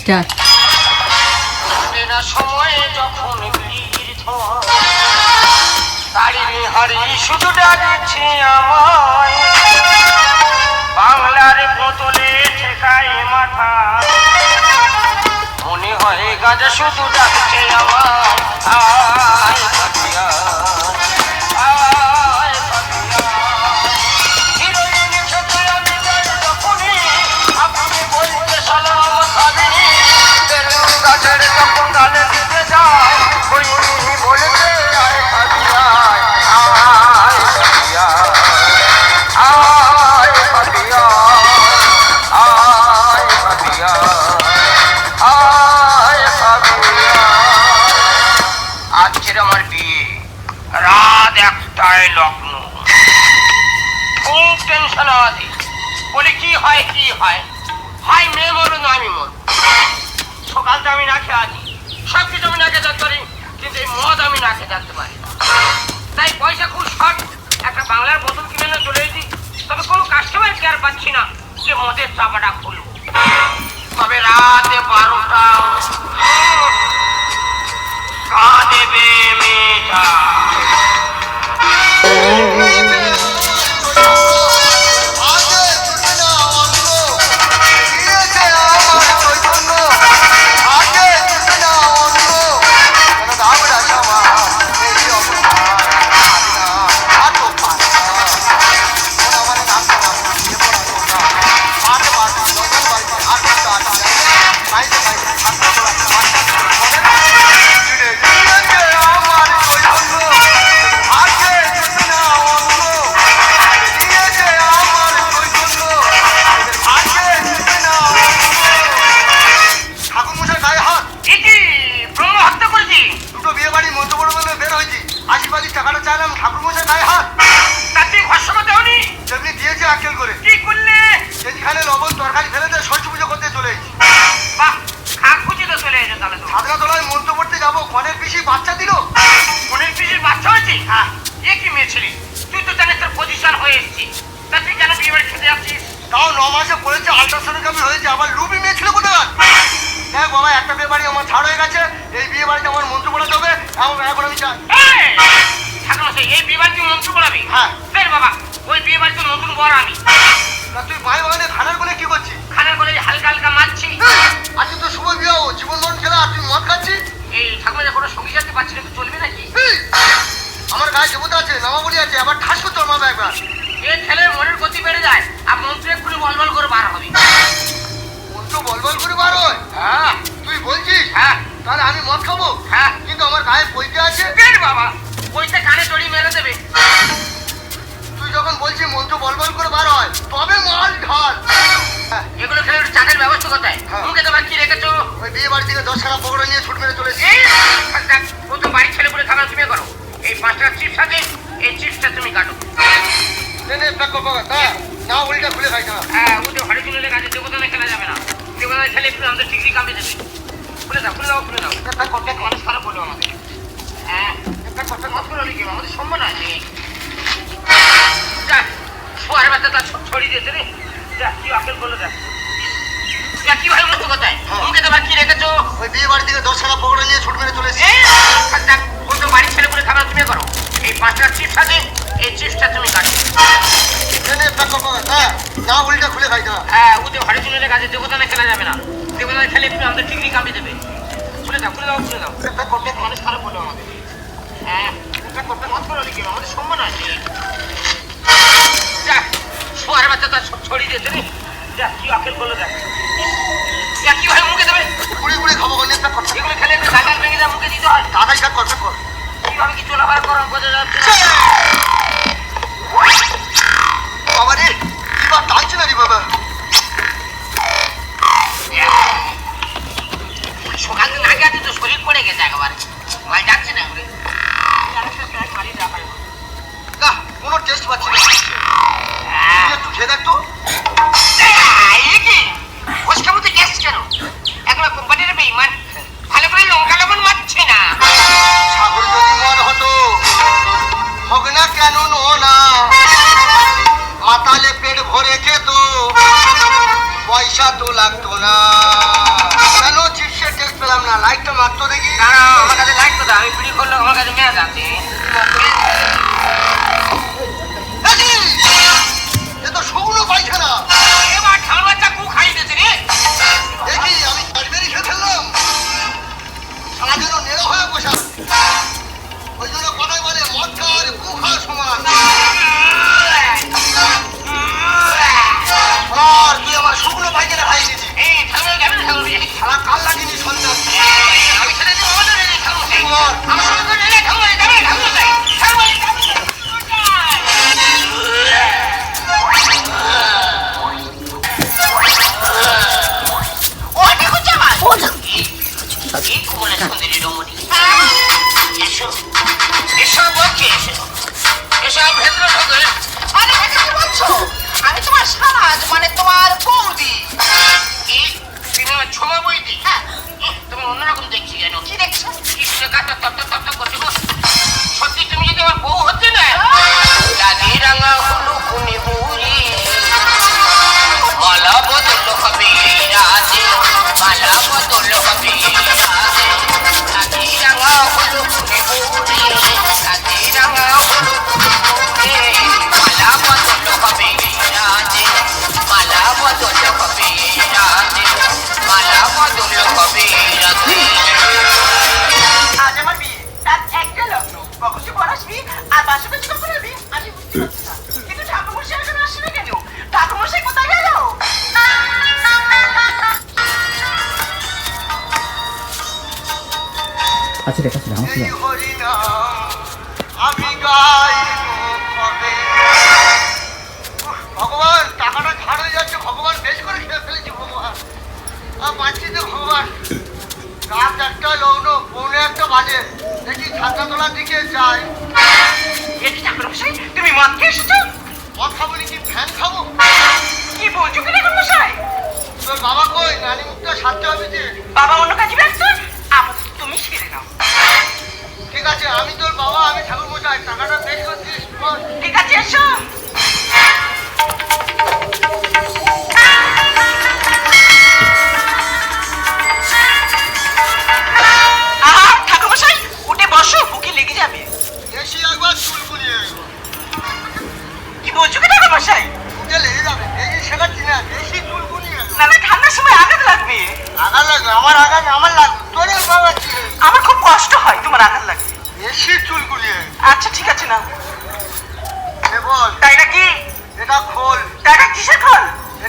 Start এরা সময়ে যখন ধোয়া তারিণী শুধু ডাকছে আমায়। বাংলার বোতলে ঠেকায় মাথা। মনে হয় গাজা শুধু ডাকছে আমায়। আয়। মদের চাপাটা খুলবো তবে রাতে আশীর্বাদী ঠাকুর মশাই গায়ে হাত। তাতে ভস্য করতে দেওনি? যেমনি দিয়েছে আকেল করে। কি করলে? যেখানে লবণ তরকারি ফেলে বাবা ওই বিয়ে বাড়িতে নতুন বর আমি। তা তুই ভাই বাগানে খানার কোনে কি করছিস? খানার করে হালকা হালকা মারছি। আজকে তো শুভ বিবাহ জীবন মরণ খেলা আর তুই মদ খাচ্ছিস? এই ঠাকুর কোনো সঙ্গী সাথে পাচ্ছি না চলবে নাকি? আমার গায়ে দেবতা আছে নামাবলি আছে আবার ঠাস করতে মারবে একবার। এই ছেলের মনের গতি বেড়ে যায় আর মন্ত্র এক্ষুনি বল বল করে বার হবে। মন্ত্র বল বল করে বার হয়? হ্যাঁ। তুই বলছিস? হ্যাঁ। তাহলে আমি মদ খাব? হ্যাঁ। কিন্তু আমার গায়ে পৈতে আছে? বাবা ওইটা কানে দড়ি মেরে দেবে। যখন বলছি মন্ত্র বল বিয়ে বাড়ি থেকে দশ খানা পকড়ে নিয়ে ছুট মেরে ও তো বাড়ির ছেলে বলে খাবার তুমি করো। এই পাঁচটা চিপস আছে এই চিপসটা তুমি কাটো নে উল্টা খুলে খাইছ না হ্যাঁ ও তো ঘরে চলে গেছে দেবতানে খেলা যাবে না। দেবতানে খেলে একটু আমাদের ডিগ্রি কামড়ে দেবে। খুলে দাও খুলে দাও খুলে দাও। প্যাক কর প্যাক কর মানুষ খারাপ বলল আমাদের। হ্যাঁ মত করে লিখে আমাদের সম্মান আছে। শোয়ার বাচ্চা তার সব ছড়িয়ে দিয়েছে রে যা কি আকেল বলে দেখ। কি ভাই মুখে দেবে। খেলে একটু দাঁড়াল ভেঙে মুখে দিতে হয়। তাড়াতাড়ি প্যাক কর কর। কীভাবে কি চলাফেরা করা বোঝা যাচ্ছে বাবা রে এবার টানছে না রে বাবা। সকাল দিন আগে আছে তো শরীর পড়ে গেছে একেবারে। ভাই যাচ্ছে না ঘুরে কোনো টেস্ট পাচ্ছি না। হ্যাঁ। একটু খেয়ে দেখ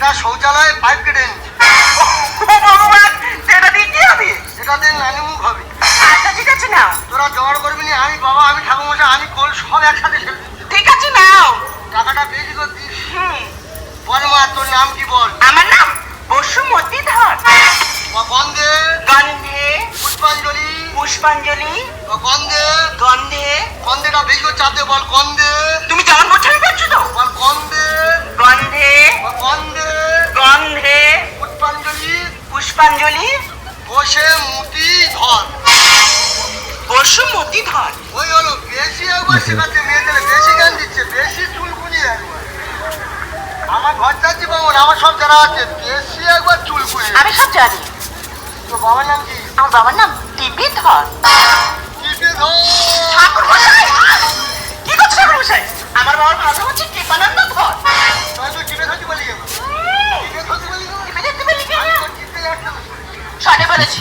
এটা শৌচালয় পাইপ কেটে সেটা দিয়ে হবে? আচ্ছা, ঠিক আছে তোরা জোগাড় করবি না আমি বাবা আমি আমি সব একসাথে ঠিক আছে টাকাটা বেশি বল মা তোর নাম কি পুষ্পাঞ্জলি? গন্ধে? গন্ধে। গন্ধেটা বেশি বল গন্ধে। তুমি জানো বলছেন গন্ধে গন্ধে গন্ধে পুষ্পাঞ্জলি পুষ্পাঞ্জলি বসে মতি ধর। বসে মতি ধর। ওই হলো বেশি একবার শেখাচ্ছে মেয়েদের বেশি জ্ঞান দিচ্ছে বেশি চুলকুনি একবার। আমার ঘর যাচ্ছি বাবন আমার সব জানা আছে বেশি একবার চুলকুনি আমি সব জানি। তো বাবার নাম কি? আমার বাবার নাম টিপি ধর। টিপি ধর। ঠাকুর মশাই কি করছ ঠাকুর মশাই আমার বাবার ভাষা হচ্ছে কৃপানন্দ ধর সঠিক বলেছি।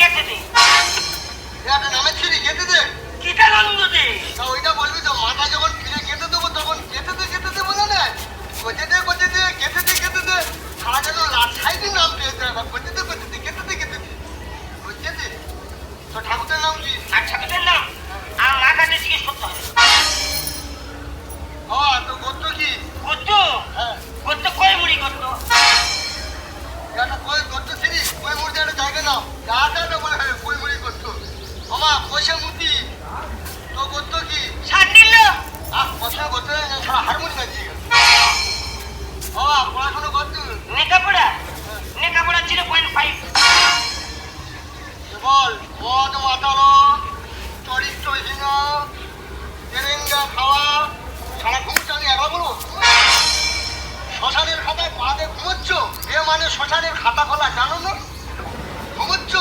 খেতে দে নামে ছিঁড়ি খেতে দে কিটা আনন্দ দে? ওইটা বলবি তো মাথা যখন ফিরে খেতে দেবো তখন খেতে দে খেতে দে বলে না। কোচে দে কোচে দে খেতে দে খেতে দে সারা যেন লাঠাই দিন নাম পেয়েছে কোচে দে কোচে দে খেতে দে খেতে দে কোচে দে তো ঠাকুরের নাম কি? আর ঠাকুরের নাম? আর মা জিজ্ঞেস করতে হবে। হ্যাঁ। গোত্র কয় মুড়ি গোত্র কয় গোত্র সিরিজ কয় মুড়ি একটা জায়গা নাও। যা পয়সা মুতি তো করতো কি? ষাট নিল আহ পয়সা করতে সারা হারমোনি বাজিয়ে গেল। বাবা পড়াশোনা করতো। নেকাপড়া? নেকাপড়া জিরো পয়েন্ট ফাইভ বল মদ মাতালো চরিত্রহীন তেরেঙ্গা খাওয়া সারা ঘুমটা আমি একা বলব শ্মশানের খাতায় পাতে ঘুমোচ্ছ? এ মানে শ্মশানের খাতা খোলা জানো না? ঘুমোচ্ছ?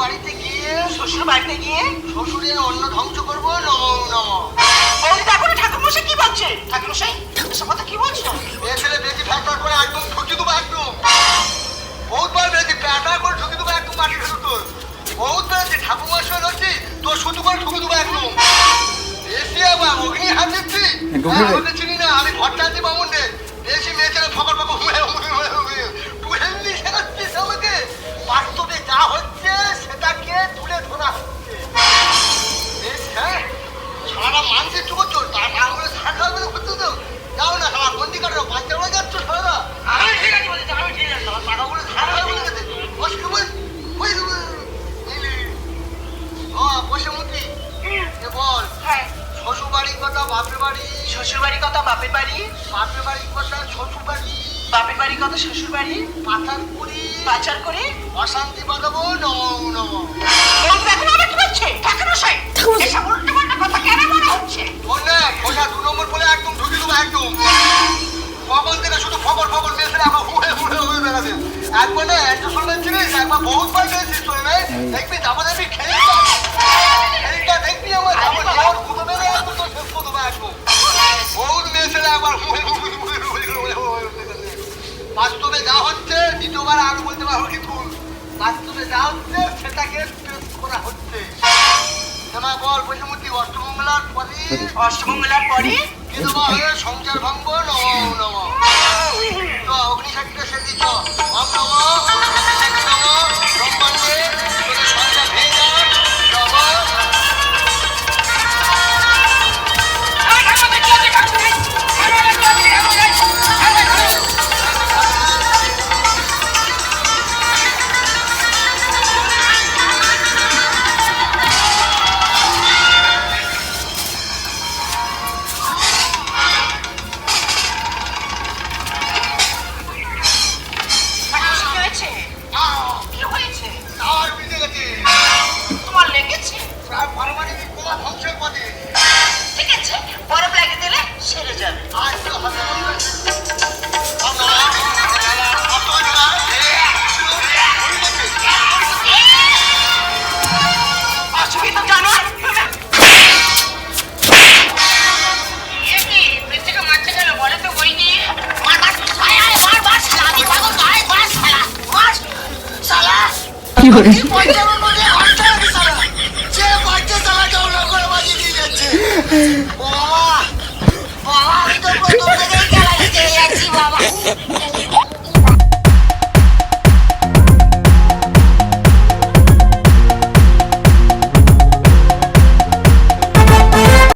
বাড়িতে গিয়ে শ্বশুর বাড়িতে গিয়ে শ্বশুরের অন্ন ধ্বংস করব নম নম। বৌদি দেখো না ঠাকুরমশাই কি বলছে? ঠাকুরমশাই এসব কথা কি বলছো? এ ছেলে বেশি ফ্যাক্টর করে একদম ঠকি দেবো একদম। বহুতবার বেশি ফ্যাক্টর করে ঠকি দেবো একদম মাটি ফেলো তোর। বহুত বেশি ঠাকুমার সঙ্গে লড়ছি তোর শুধু করে ঠকি দেবো একদম। এসি আবার অগ্নি হাত দিচ্ছি। হ্যাঁ, আমাকে চিনি না আমি ভট্টাচার্য বামুন রে বেশি মেয়ে ছেলে ফকর ফকর করে অশান্তি বাঁধাবো নম নম। বৌদি দেখো আবার কি বলছে? ঠাকুরমশাই এসব উল্টো পাল্টা কথা কেন মনে হচ্ছে? ওর না দু নম্বর বলে একদম ঢুকে দেবো একদম। কখন থেকে শুধু খবর খবর মেসে আমার হুড়ে হুড়ে বেড়াবে একবার না একটা শুনলেন জিনিস একবার বহুত বার দেখবি দেখবি খেলে খেলটা দেখবি আমার মেরে শেষ একদম বহুত একবার হুড়ে হুড়ে হুড়ে। বাস্তবে যা হচ্ছে দ্বিতীয়বার আর বলতে পারব কি ভুল? বাস্তবে যা হচ্ছে সেটাকে করা হচ্ছে। শ্যামা বল বৈশমূর্তি অষ্টমঙ্গলার পরে। অষ্টমঙ্গলার পরে? বিধবা হয়ে সংসার ভঙ্গ নম নম। তো অগ্নিশাখীকে সে দিচ্ছ ওম নম অগ্নিশাখী নম কি পয়সা